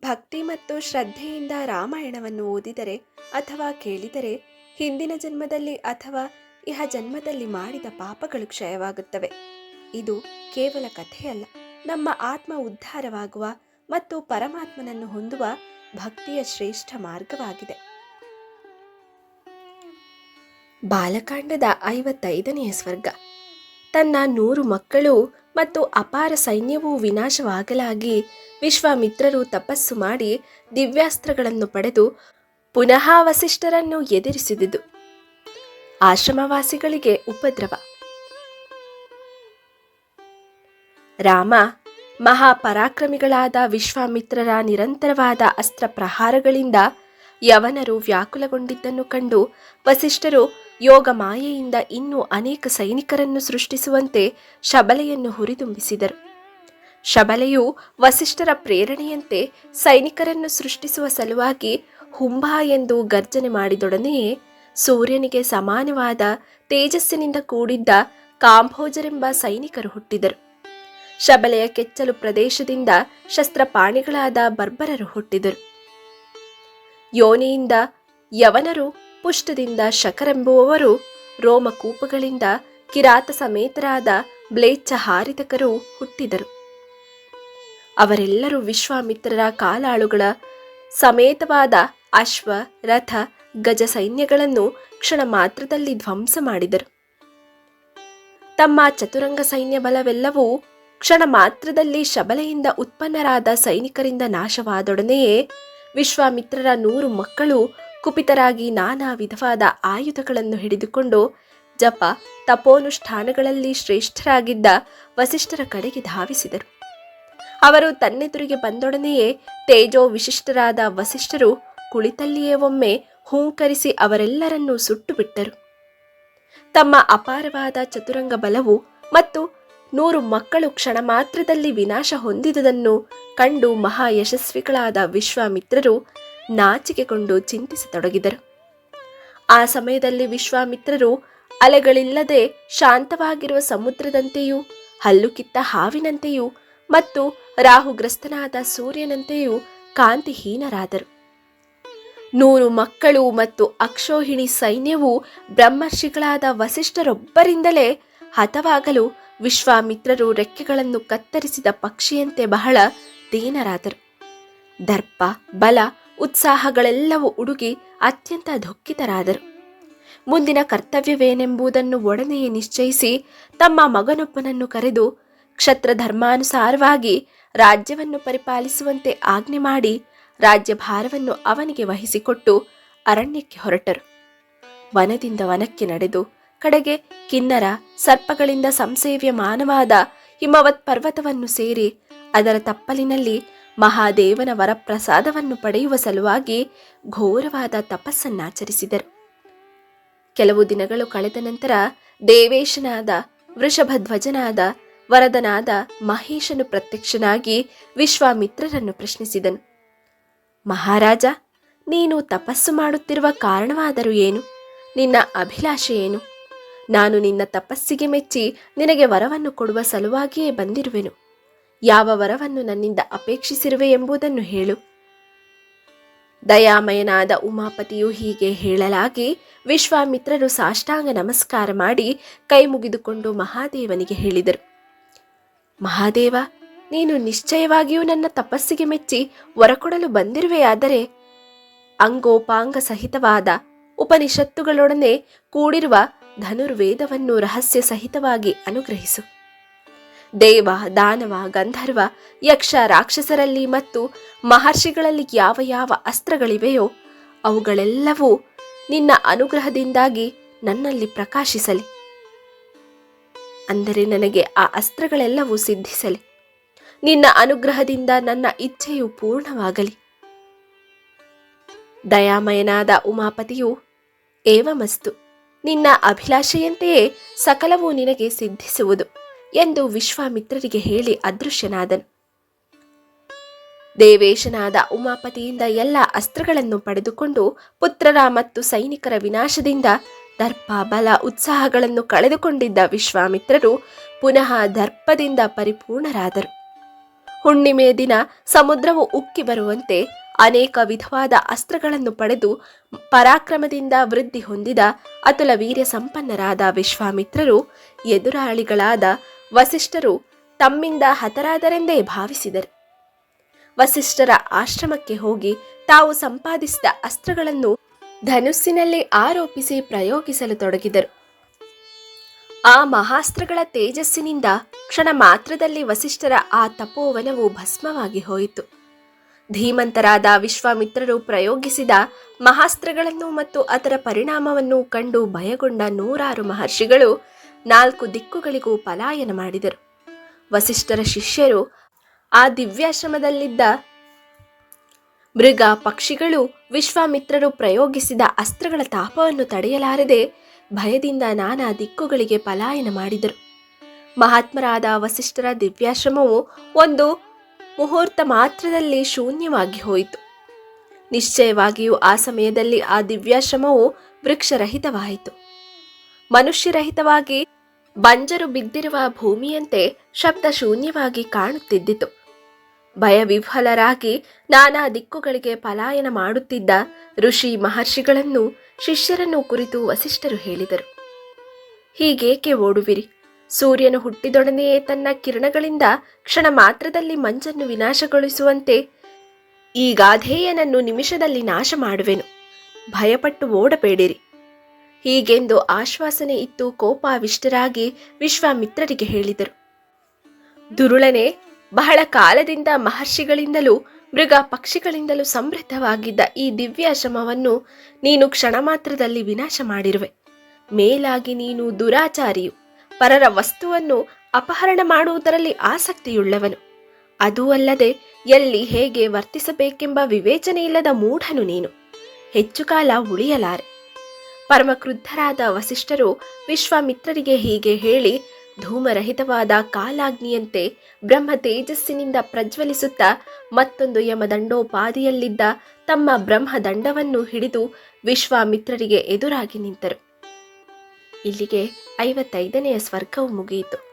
ಭಕ್ತಿ ಮತ್ತು ಶ್ರದ್ಧೆಯಿಂದ ರಾಮಾಯಣವನ್ನು ಓದಿದರೆ ಅಥವಾ ಕೇಳಿದರೆ ಹಿಂದಿನ ಜನ್ಮದಲ್ಲಿ ಅಥವಾ ಇಹ ಜನ್ಮದಲ್ಲಿ ಮಾಡಿದ ಪಾಪಗಳು ಕ್ಷಯವಾಗುತ್ತವೆ. ಇದು ಕೇವಲ ಕಥೆಯಲ್ಲ. ನಮ್ಮ ಆತ್ಮ ಉದ್ಧಾರವಾಗುವ ಮತ್ತು ಪರಮಾತ್ಮನನ್ನು ಹೊಂದುವ ಭಕ್ತಿಯ ಶ್ರೇಷ್ಠ ಮಾರ್ಗವಾಗಿದೆ. ಬಾಲಕಾಂಡದ ಐವತ್ತೈದನೆಯ ಸ್ವರ್ಗ. ತನ್ನ ನೂರು ಮಕ್ಕಳು ಮತ್ತು ಅಪಾರ ಸೈನ್ಯವೂ ವಿನಾಶವಾಗಲಾಗಿ ವಿಶ್ವಾಮಿತ್ರರು ತಪಸ್ಸು ಮಾಡಿ ದಿವ್ಯಾಸ್ತ್ರಗಳನ್ನು ಪಡೆದು ಪುನಃ ವಸಿಷ್ಠರನ್ನು ಎದುರಿಸಿದುದು. ಆಶ್ರಮವಾಸಿಗಳಿಗೆ ಉಪದ್ರವ. ರಾಮ, ಮಹಾಪರಾಕ್ರಮಿಗಳಾದ ವಿಶ್ವಾಮಿತ್ರರ ನಿರಂತರವಾದ ಅಸ್ತ್ರ ಪ್ರಹಾರಗಳಿಂದ ಯವನರು ವ್ಯಾಕುಲಗೊಂಡಿದ್ದನ್ನು ಕಂಡು ವಸಿಷ್ಠರು ಯೋಗ ಮಾಯೆಯಿಂದ ಇನ್ನೂ ಅನೇಕ ಸೈನಿಕರನ್ನು ಸೃಷ್ಟಿಸುವಂತೆ ಶಬಲೆಯನ್ನು ಹುರಿದುಂಬಿಸಿದರು. ಶಬಲೆಯು ವಸಿಷ್ಠರ ಪ್ರೇರಣೆಯಂತೆ ಸೈನಿಕರನ್ನು ಸೃಷ್ಟಿಸುವ ಸಲುವಾಗಿ ಹುಂಬಾ ಎಂದು ಗರ್ಜನೆ ಮಾಡಿದೊಡನೆಯೇ ಸೂರ್ಯನಿಗೆ ಸಮಾನವಾದ ತೇಜಸ್ಸಿನಿಂದ ಕೂಡಿದ್ದ ಕಾಂಭೋಜರೆಂಬ ಸೈನಿಕರು ಹುಟ್ಟಿದರು. ಶಬಲೆಯ ಕೆಚ್ಚಲು ಪ್ರದೇಶದಿಂದ ಶಸ್ತ್ರಪಾಣಿಗಳಾದ ಬರ್ಬರರು ಹುಟ್ಟಿದರು. ಯೋನಿಯಿಂದ ಯವನರು ಪುಷ್ಟದಿಂದ ಶಕರೆಂಬುವವರು ರೋಮಕೂಪಗಳಿಂದ ಕಿರಾತ ಸಮೇತರಾದ ಬ್ಲೇಚ್ಛ ಹಾರಿತಕರು ಹುಟ್ಟಿದರು. ಅವರೆಲ್ಲರೂ ವಿಶ್ವಾಮಿತ್ರರ ಕಾಲಾಳುಗಳ ಸಮೇತವಾದ ಅಶ್ವ, ರಥ, ಗಜ ಸೈನ್ಯಗಳನ್ನು ಕ್ಷಣ ಮಾತ್ರದಲ್ಲಿ ಧ್ವಂಸ ಮಾಡಿದರು. ತಮ್ಮ ಚತುರಂಗ ಸೈನ್ಯ ಬಲವೆಲ್ಲವೂ ಕ್ಷಣ ಮಾತ್ರದಲ್ಲಿ ಶಬಲೆಯಿಂದ ಉತ್ಪನ್ನರಾದ ಸೈನಿಕರಿಂದ ನಾಶವಾದೊಡನೆಯೇ ವಿಶ್ವಾಮಿತ್ರರ ನೂರು ಮಕ್ಕಳು ಕುಪಿತರಾಗಿ ನಾನಾ ವಿಧವಾದ ಆಯುಧಗಳನ್ನು ಹಿಡಿದುಕೊಂಡು ಜಪ, ತಪೋನುಷ್ಠಾನಗಳಲ್ಲಿ ಶ್ರೇಷ್ಠರಾಗಿದ್ದ ವಸಿಷ್ಠರ ಕಡೆಗೆ ಧಾವಿಸಿದರು. ಅವರು ತನ್ನೆದುರಿಗೆ ಬಂದೊಡನೆಯೇ ತೇಜೋ ವಿಶಿಷ್ಟರಾದ ವಸಿಷ್ಠರು ಕುಳಿತಲ್ಲಿಯೇ ಒಮ್ಮೆ ಹೂಂಕರಿಸಿ ಅವರೆಲ್ಲರನ್ನೂ ಸುಟ್ಟು ಬಿಟ್ಟರು ತಮ್ಮ ಅಪಾರವಾದ ಚತುರಂಗ ಬಲವು ಮತ್ತು ನೂರು ಮಕ್ಕಳು ಕ್ಷಣ ಮಾತ್ರದಲ್ಲಿ ವಿನಾಶ ಹೊಂದಿದುದನ್ನು ಕಂಡು ಮಹಾ ಯಶಸ್ವಿಗಳಾದ ವಿಶ್ವಾಮಿತ್ರರು ನಾಚಿಕೆಗೊಂಡು ಚಿಂತಿಸತೊಡಗಿದರು. ಆ ಸಮಯದಲ್ಲಿ ವಿಶ್ವಾಮಿತ್ರರು ಅಲೆಗಳಿಲ್ಲದೆ ಶಾಂತವಾಗಿರುವ ಸಮುದ್ರದಂತೆಯೂ, ಹಲ್ಲು ಕಿತ್ತ ಹಾವಿನಂತೆಯೂ ಮತ್ತು ರಾಹುಗ್ರಸ್ತನಾದ ಸೂರ್ಯನಂತೆಯೂ ಕಾಂತಿಹೀನರಾದರು. ನೂರು ಮಕ್ಕಳು ಮತ್ತು ಅಕ್ಷೋಹಿಣಿ ಸೈನ್ಯವು ಬ್ರಹ್ಮರ್ಷಿಗಳಾದ ವಸಿಷ್ಠರೊಬ್ಬರಿಂದಲೇ ಹತವಾಗಲು ವಿಶ್ವಾಮಿತ್ರರು ರೆಕ್ಕೆಗಳನ್ನು ಕತ್ತರಿಸಿದ ಪಕ್ಷಿಯಂತೆ ಬಹಳ ದೀನರಾದರು. ದರ್ಪ, ಬಲ ಉತ್ಸಾಹಗಳೆಲ್ಲವೂ ಉಡುಗಿ ಅತ್ಯಂತ ದುಃಖಿತರಾದರು. ಮುಂದಿನ ಕರ್ತವ್ಯವೇನೆಂಬುದನ್ನು ಒಡನೆಯೇ ನಿಶ್ಚಯಿಸಿ ತಮ್ಮ ಮಗನೊಬ್ಬನನ್ನು ಕರೆದು ಕ್ಷತ್ರ ಧರ್ಮಾನುಸಾರವಾಗಿ ರಾಜ್ಯವನ್ನು ಪರಿಪಾಲಿಸುವಂತೆ ಆಜ್ಞೆ ಮಾಡಿ ರಾಜ್ಯಭಾರವನ್ನು ಅವನಿಗೆ ವಹಿಸಿಕೊಟ್ಟು ಅರಣ್ಯಕ್ಕೆ ಹೊರಟರು. ವನದಿಂದ ವನಕ್ಕೆ ನಡೆದು ಕಡೆಗೆ ಕಿನ್ನರ, ಸರ್ಪಗಳಿಂದ ಸಂಸೇವ್ಯ ಮಾನವಾದ ಹಿಮವತ್ ಪರ್ವತವನ್ನು ಸೇರಿ ಅದರ ತಪ್ಪಲಿನಲ್ಲಿ ಮಹಾದೇವನ ವರಪ್ರಸಾದವನ್ನು ಪಡೆಯುವ ಸಲುವಾಗಿ ಘೋರವಾದ ತಪಸ್ಸನ್ನಾಚರಿಸಿದರು. ಕೆಲವು ದಿನಗಳು ಕಳೆದ ನಂತರ ದೇವೇಶನಾದ, ವೃಷಭಧ್ವಜನಾದ, ವರದನಾದ ಮಹೇಶನು ಪ್ರತ್ಯಕ್ಷನಾಗಿ ವಿಶ್ವಾಮಿತ್ರರನ್ನು ಪ್ರಶ್ನಿಸಿದನು. ಮಹಾರಾಜ, ನೀನು ತಪಸ್ಸು ಮಾಡುತ್ತಿರುವ ಕಾರಣವಾದರೂ ಏನು? ನಿನ್ನ ಅಭಿಲಾಷೆ ಏನು? ನಾನು ನಿನ್ನ ತಪಸ್ಸಿಗೆ ಮೆಚ್ಚಿ ನಿನಗೆ ವರವನ್ನು ಕೊಡುವ ಸಲುವಾಗಿಯೇ ಬಂದಿರುವೆನು. ಯಾವ ವರವನ್ನು ನನ್ನಿಂದ ಅಪೇಕ್ಷಿಸಿರುವೆ ಎಂಬುದನ್ನು ಹೇಳು. ದಯಾಮಯನಾದ ಉಮಾಪತಿಯು ಹೀಗೆ ಹೇಳಲಾಗಿ ವಿಶ್ವಾಮಿತ್ರರು ಸಾಷ್ಟಾಂಗ ನಮಸ್ಕಾರ ಮಾಡಿ ಕೈ ಮುಗಿದುಕೊಂಡು ಮಹಾದೇವನಿಗೆ ಹೇಳಿದರು. ಮಹಾದೇವ, ನೀನು ನಿಶ್ಚಯವಾಗಿಯೂ ನನ್ನ ತಪಸ್ಸಿಗೆ ಮೆಚ್ಚಿ ಹೊರಕೊಡಲು ಕೊಡಲು ಬಂದಿರುವೆಯಾದರೆ ಅಂಗೋಪಾಂಗ ಸಹಿತವಾದ ಉಪನಿಷತ್ತುಗಳೊಡನೆ ಕೂಡಿರುವ ಧನುರ್ವೇದವನ್ನು ರಹಸ್ಯ ಸಹಿತವಾಗಿ ಅನುಗ್ರಹಿಸು. ದೇವ, ದಾನವ, ಗಂಧರ್ವ, ಯಕ್ಷ, ರಾಕ್ಷಸರಲ್ಲಿ ಮತ್ತು ಮಹರ್ಷಿಗಳಲ್ಲಿ ಯಾವ ಯಾವ ಅಸ್ತ್ರಗಳಿವೆಯೋ ಅವುಗಳೆಲ್ಲವೂ ನಿನ್ನ ಅನುಗ್ರಹದಿಂದಾಗಿ ನನ್ನಲ್ಲಿ ಪ್ರಕಾಶಿಸಲಿ. ಅಂದರೆ ನನಗೆ ಆ ಅಸ್ತ್ರಗಳೆಲ್ಲವೂ ಸಿದ್ಧಿಸಲಿ. ನಿನ್ನ ಅನುಗ್ರಹದಿಂದ ನನ್ನ ಇಚ್ಛೆಯು ಪೂರ್ಣವಾಗಲಿ. ದಯಾಮಯನಾದ ಉಮಾಪತಿಯು, ಏವಮಸ್ತು, ನಿನ್ನ ಅಭಿಲಾಷೆಯಂತೆಯೇ ಸಕಲವೂ ನಿನಗೆ ಸಿದ್ಧಿಸುವುದು. ಎಂದು ವಿಶ್ವಾಮಿತ್ರರಿಗೆ ಹೇಳಿ ಅದೃಶ್ಯನಾದನು. ದೇವೇಶನಾದ ಉಮಾಪತಿಯಿಂದ ಎಲ್ಲ ಅಸ್ತ್ರಗಳನ್ನು ಪಡೆದುಕೊಂಡು ಪುತ್ರರ ಮತ್ತು ಸೈನಿಕರ ವಿನಾಶದಿಂದ ದರ್ಪ ಬಲ ಉತ್ಸಾಹಗಳನ್ನು ಕಳೆದುಕೊಂಡಿದ್ದ ವಿಶ್ವಾಮಿತ್ರರು ಪುನಃ ದರ್ಪದಿಂದ ಪರಿಪೂರ್ಣರಾದರು. ಹುಣ್ಣಿಮೆಯ ದಿನ ಸಮುದ್ರವು ಉಕ್ಕಿ ಬರುವಂತೆ ಅನೇಕ ವಿಧವಾದ ಅಸ್ತ್ರಗಳನ್ನು ಪಡೆದು ಪರಾಕ್ರಮದಿಂದ ವೃದ್ಧಿ ಹೊಂದಿದ ಅತುಲ ವೀರ್ಯ ಸಂಪನ್ನರಾದ ವಿಶ್ವಾಮಿತ್ರರು ಎದುರಾಳಿಗಳಾದ ವಸಿಷ್ಠರು ತಮ್ಮಿಂದ ಹತರಾದರೆಂದೇ ಭಾವಿಸಿದರು. ವಸಿಷ್ಠರ ಆಶ್ರಮಕ್ಕೆ ಹೋಗಿ ತಾವು ಸಂಪಾದಿಸಿದ ಅಸ್ತ್ರಗಳನ್ನು ಧನುಸ್ಸಿನಲ್ಲಿ ಆರೋಪಿಸಿ ಪ್ರಯೋಗಿಸಲು ತೊಡಗಿದರು. ಆ ಮಹಾಸ್ತ್ರಗಳ ತೇಜಸ್ಸಿನಿಂದ ಕ್ಷಣ ಮಾತ್ರದಲ್ಲಿ ವಸಿಷ್ಠರ ಆ ತಪೋವನವು ಭಸ್ಮವಾಗಿ ಹೋಯಿತು. ಧೀಮಂತರಾದ ವಿಶ್ವಾಮಿತ್ರರು ಪ್ರಯೋಗಿಸಿದ ಮಹಾಸ್ತ್ರಗಳನ್ನು ಮತ್ತು ಅದರ ಪರಿಣಾಮವನ್ನು ಕಂಡು ಭಯಗೊಂಡ ನೂರಾರು ಮಹರ್ಷಿಗಳು ನಾಲ್ಕು ದಿಕ್ಕುಗಳಿಗೂ ಪಲಾಯನ ಮಾಡಿದರು. ವಸಿಷ್ಠರ ಶಿಷ್ಯರು ಆ ದಿವ್ಯಾಶ್ರಮದಲ್ಲಿದ್ದ ಮೃಗ ಪಕ್ಷಿಗಳು ವಿಶ್ವಾಮಿತ್ರರು ಪ್ರಯೋಗಿಸಿದ ಅಸ್ತ್ರಗಳ ತಾಪವನ್ನು ತಡೆಯಲಾರದೆ ಭಯದಿಂದ ನಾನಾ ದಿಕ್ಕುಗಳಿಗೆ ಪಲಾಯನ ಮಾಡಿದರು. ಮಹಾತ್ಮರಾದ ವಸಿಷ್ಠರ ದಿವ್ಯಾಶ್ರಮವು ಒಂದು ಮುಹೂರ್ತ ಮಾತ್ರದಲ್ಲಿ ಶೂನ್ಯವಾಗಿ ಹೋಯಿತು. ನಿಶ್ಚಯವಾಗಿಯೂ ಆ ಸಮಯದಲ್ಲಿ ಆ ದಿವ್ಯಾಶ್ರಮವು ವೃಕ್ಷರಹಿತವಾಯಿತು. ಮನುಷ್ಯರಹಿತವಾಗಿ ಬಂಜರು ಬಿದ್ದಿರುವ ಭೂಮಿಯಂತೆ ಶಬ್ದ ಶೂನ್ಯವಾಗಿ ಕಾಣುತ್ತಿದ್ದಿತು. ಭಯವಿಫಲರಾಗಿ ನಾನಾ ದಿಕ್ಕುಗಳಿಗೆ ಪಲಾಯನ ಮಾಡುತ್ತಿದ್ದ ಋಷಿ ಮಹರ್ಷಿಗಳನ್ನು ಶಿಷ್ಯರನ್ನು ಕುರಿತು ವಸಿಷ್ಠರು ಹೇಳಿದರು. ಹೀಗೇಕೆ ಓಡುವಿರಿ? ಸೂರ್ಯನು ಹುಟ್ಟಿದೊಡನೆಯೇ ತನ್ನ ಕಿರಣಗಳಿಂದ ಕ್ಷಣ ಮಾತ್ರದಲ್ಲಿ ಮಂಜನ್ನು ವಿನಾಶಗೊಳಿಸುವಂತೆ ಈ ಗಾಧೇಯನನ್ನು ನಿಮಿಷದಲ್ಲಿ ನಾಶ ಮಾಡುವೆನು ಭಯಪಟ್ಟು ಓಡಬೇಡಿರಿ. ಹೀಗೆಂದು ಆಶ್ವಾಸನೆ ಇತ್ತು ಕೋಪಾವಿಷ್ಟರಾಗಿ ವಿಶ್ವಾಮಿತ್ರರಿಗೆ ಹೇಳಿದರು. ದುರುಳನೆ, ಬಹಳ ಕಾಲದಿಂದ ಮಹರ್ಷಿಗಳಿಂದಲೂ ಮೃಗ ಪಕ್ಷಿಗಳಿಂದಲೂ ಸಮೃದ್ಧವಾಗಿದ್ದ ಈ ದಿವ್ಯಾಶ್ರಮವನ್ನು ನೀನು ಕ್ಷಣ ಮಾತ್ರದಲ್ಲಿ ವಿನಾಶ ಮಾಡಿರುವೆ. ಮೇಲಾಗಿ ನೀನು ದುರಾಚಾರಿಯು, ಪರರ ವಸ್ತುವನ್ನು ಅಪಹರಣ ಮಾಡುವುದರಲ್ಲಿ ಆಸಕ್ತಿಯುಳ್ಳವನು. ಅದೂ ಅಲ್ಲದೆ ಎಲ್ಲಿ ಹೇಗೆ ವರ್ತಿಸಬೇಕೆಂಬ ವಿವೇಚನೆಯಿಲ್ಲದ ಮೂಢನು ನೀನು. ಹೆಚ್ಚು ಕಾಲ ಉಳಿಯಲಾರೆ. ಪರಮ ಕ್ರುದ್ಧರಾದ ವಸಿಷ್ಠರು ವಿಶ್ವಾಮಿತ್ರರಿಗೆ ಹೀಗೆ ಹೇಳಿ, ಧೂಮರಹಿತವಾದ ಕಾಲಾಗ್ನಿಯಂತೆ ಬ್ರಹ್ಮ ತೇಜಸ್ಸಿನಿಂದ ಪ್ರಜ್ವಲಿಸುತ್ತಾ ಮತ್ತೊಂದು ಯಮದಂಡೋಪಾದಿಯಲ್ಲಿದ್ದ ತಮ್ಮ ಬ್ರಹ್ಮದಂಡವನ್ನು ಹಿಡಿದು ವಿಶ್ವಾಮಿತ್ರರಿಗೆ ಎದುರಾಗಿ ನಿಂತರು. ಇಲ್ಲಿಗೆ ಐವತ್ತೈದನೆಯ ಸ್ವರ್ಗವು ಮುಗಿಯಿತು.